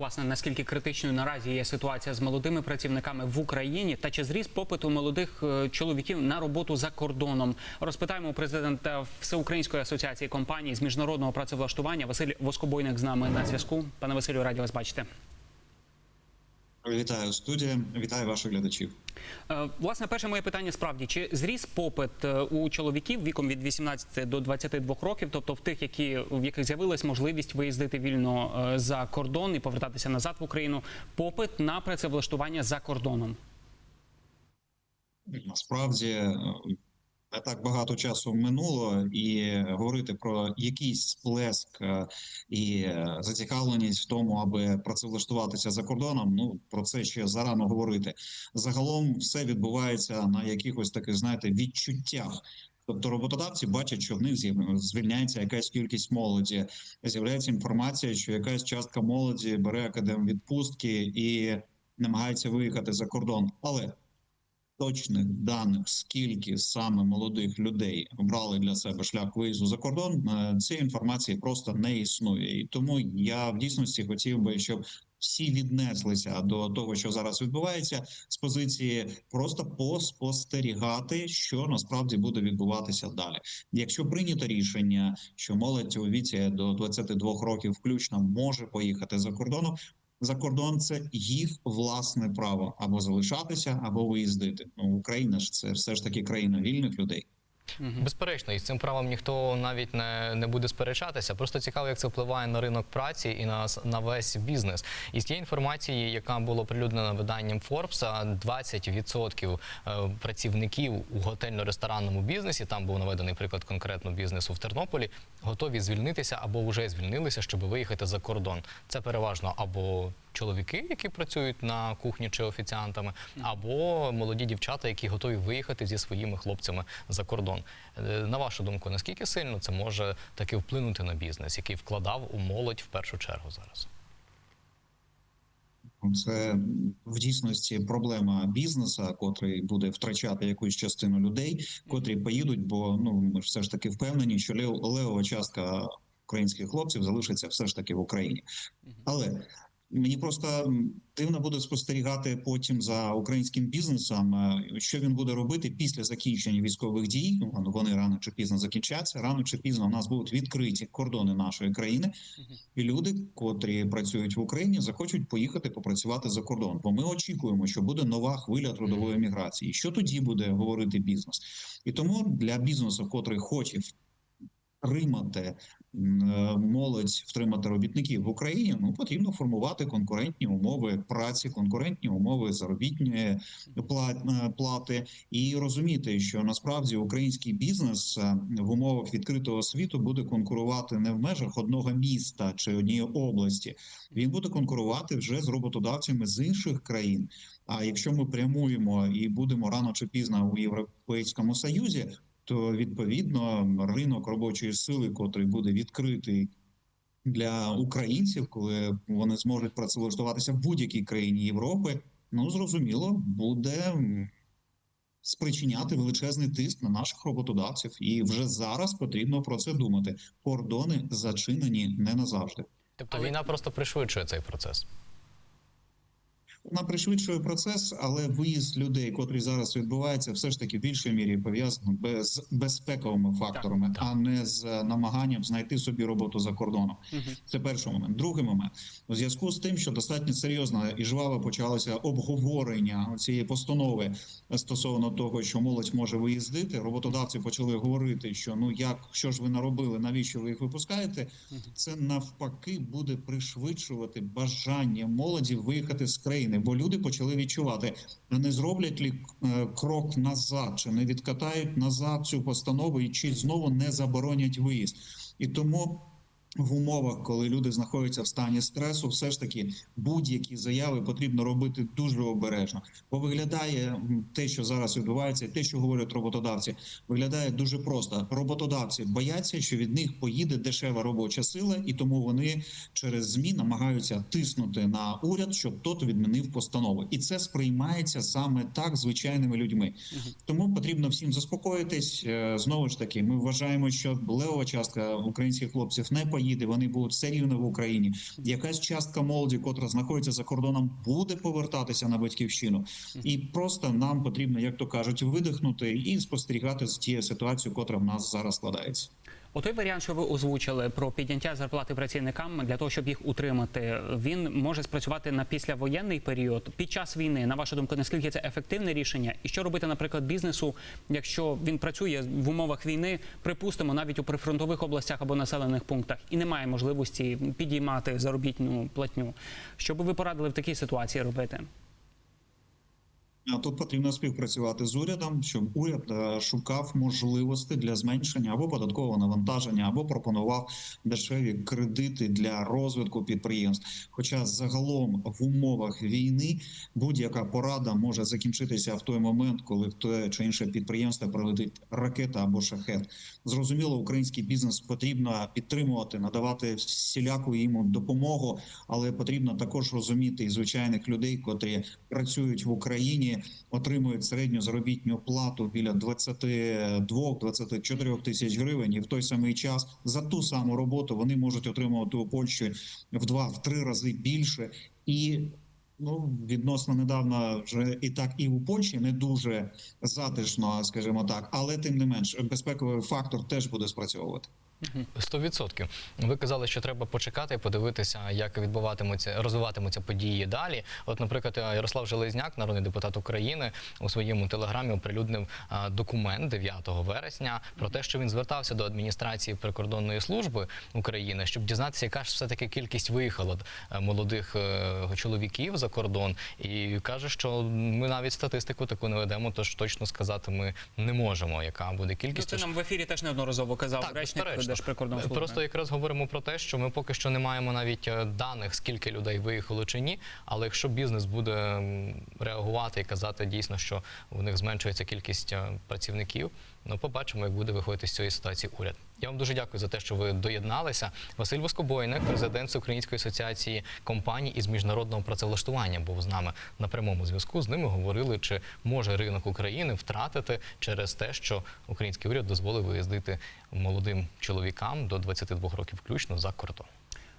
Власне, наскільки критичною наразі є ситуація з молодими працівниками в Україні та чи зріс попиту молодих е, чоловіків на роботу за кордоном? Розпитаємо президента Всеукраїнської асоціації компаній з міжнародного працевлаштування Василь Воскобойник з нами на зв'язку. Пане Василю, раді вас бачити. Вітаю студія, вітаю ваших глядачів. Е, Власне, перше моє питання справді чи зріс попит е, у чоловіків віком від 18 до 22 років, тобто в тих, які в яких з'явилась можливість виїздити вільно е, за кордон і повертатися назад в Україну, попит на працевлаштування за кордоном. Насправді не так багато часу минуло, і говорити про якийсь сплеск е, і е, зацікавленість в тому, аби працевлаштуватися за кордоном. Ну про це ще зарано говорити. Загалом все відбувається на якихось таких, знаєте, відчуттях. Тобто роботодавці бачать, що в них звільняється якась кількість молоді. З'являється інформація, що якась частка молоді бере академвідпустки і намагається виїхати за кордон. Але точних даних, скільки саме молодих людей обрали для себе шлях виїзду за кордон, е, цієї інформації просто не існує. І тому я в дійсності хотів би, щоб всі віднеслися до того, що зараз відбувається, з позиції просто поспостерігати, що насправді буде відбуватися далі. Якщо прийнято рішення, що молодь у віці до 22 років включно може поїхати за кордоном. За кордон це їх власне право або залишатися, або виїздити. Ну Україна ж це все ж таки країна вільних людей. Безперечно, і з цим правом ніхто навіть не, не буде сперечатися. Просто цікаво, як це впливає на ринок праці і на, на весь бізнес. І з тієї інформації, яка була оприлюднена виданням Forbes, 20% е, працівників у готельно-ресторанному бізнесі, там був наведений приклад конкретно бізнесу в Тернополі, готові звільнитися або вже звільнилися, щоб виїхати за кордон. Це переважно або чоловіки, які працюють на кухні чи офіціантами, або молоді дівчата, які готові виїхати зі своїми хлопцями за кордон. Е, На вашу думку, наскільки сильно це може таки вплинути на бізнес, який вкладав у молодь в першу чергу зараз? Це в дійсності проблема бізнесу, котрий буде втрачати якусь частину людей, котрі поїдуть, бо ну ми ж все ж таки впевнені, що лев- левова частка українських хлопців залишиться все ж таки в Україні. Але мені просто дивно буде спостерігати потім за українським бізнесом, е, що він буде робити після закінчення військових дій. Ну вони рано чи пізно закінчаться. Рано чи пізно у нас будуть відкриті кордони нашої країни, і люди, котрі працюють в Україні, захочуть поїхати попрацювати за кордон. Бо ми очікуємо, що буде нова хвиля трудової міграції. Що тоді буде говорити бізнес? І тому для бізнесу, котрий хоче втримати е, молодь, втримати робітників в Україні, ну потрібно формувати конкурентні умови праці, конкурентні умови заробітної е, плати, і розуміти, що насправді український бізнес е, в умовах відкритого світу буде конкурувати не в межах одного міста чи однієї області. Він буде конкурувати вже з роботодавцями з інших країн. А якщо ми прямуємо і будемо рано чи пізно у Європейському Союзі, то відповідно ринок робочої сили, котрий буде відкритий для українців, коли вони зможуть працевлаштуватися в будь-якій країні Європи, ну зрозуміло, буде спричиняти величезний тиск на наших роботодавців, і вже зараз потрібно про це думати. Кордони зачинені не назавжди. Тобто війна просто пришвидшує цей процес. Вона пришвидшує процес, але виїзд людей, котрий зараз відбувається, все ж таки в більшій мірі пов'язаний без безпековими факторами, Так, так. а не з намаганням знайти собі роботу за кордоном. Це перший момент. Другий момент у зв'язку з тим, що достатньо серйозно і жваво почалося обговорення цієї постанови стосовно того, що молодь може виїздити. Роботодавці почали говорити, що ну як що ж ви наробили, навіщо ви їх випускаєте? Це навпаки буде пришвидшувати бажання молоді виїхати з країни, бо люди почали відчувати, не зроблять лі е, крок назад, чи не відкатають назад цю постанову, і чи знову не заборонять виїзд. І тому в умовах, коли люди знаходяться в стані стресу, все ж таки будь-які заяви потрібно робити дуже обережно. Бо виглядає те, що зараз відбувається, те, що говорять роботодавці, виглядає дуже просто. Роботодавці бояться, що від них поїде дешева робоча сила, і тому вони через змі намагаються тиснути на уряд, щоб тот відмінив постанови. І це сприймається саме так звичайними людьми. Тому потрібно всім заспокоїтись. Е, Знову ж таки, ми вважаємо, що левова частка українських хлопців не поїде поїде, вони будуть все рівно в Україні. Якась частка молоді, котра знаходиться за кордоном, буде повертатися на батьківщину, і просто нам потрібно, як то кажуть, видихнути і спостерігати з тією ситуацією, котра в нас зараз складається. Отой варіант, що ви озвучили про підняття зарплати працівникам для того, щоб їх утримати, він може спрацювати на післявоєнний період під час війни. На вашу думку, наскільки це ефективне рішення? І що робити, наприклад, бізнесу, якщо він працює в умовах війни, припустимо, навіть у прифронтових областях або населених пунктах, і немає можливості підіймати заробітну платню? Що би ви порадили в такій ситуації робити? Тут потрібно співпрацювати з урядом, щоб уряд е, шукав можливості для зменшення або податкового навантаження, або пропонував дешеві кредити для розвитку підприємств. Хоча загалом в умовах війни будь-яка порада може закінчитися в той момент, коли в те чи інше підприємство прилетить ракета або шахет. Зрозуміло, український бізнес потрібно підтримувати, надавати всіляку йому допомогу, але потрібно також розуміти і звичайних людей, котрі працюють в Україні, отримують середню заробітну плату біля 22-24 тисяч гривень, і в той самий час за ту саму роботу вони можуть отримувати у Польщі в два-три рази більше і. Ну, відносно недавно вже і так, і у Польщі не дуже затишно, скажімо так, але тим не менш безпековий фактор теж буде спрацьовувати. Сто відсотків. Ви казали, що треба почекати і подивитися, як відбуватимуться, розвиватимуться події далі. От, наприклад, Ярослав Железняк, народний депутат України, у своєму телеграмі оприлюднив документ 9 вересня про те, що він звертався до адміністрації прикордонної служби України, щоб дізнатися, яка ж все таки кількість виїхало е, молодих е, чоловіків за кордон, і каже, що ми навіть статистику таку не ведемо, тож точно сказати ми не можемо, яка буде Ну, кількість. це Тож- нам в ефірі теж неодноразово казав Так, речник Держприкордонслужби. Просто якраз говоримо про те, що ми поки що не маємо навіть е, даних, скільки людей виїхало чи ні. Але якщо бізнес буде реагувати і казати дійсно, що у них зменшується кількість е, працівників, ну побачимо, як буде виходити з цієї ситуації уряд. Я вам дуже дякую за те, що ви доєдналися. Василь Воскобойник, президент Української асоціації компаній із міжнародного працевлаштування, був з нами на прямому зв'язку. З ними говорили, чи може ринок України втратити через те, що український уряд дозволив виїздити молодим чоловікам до 22 років включно за кордон.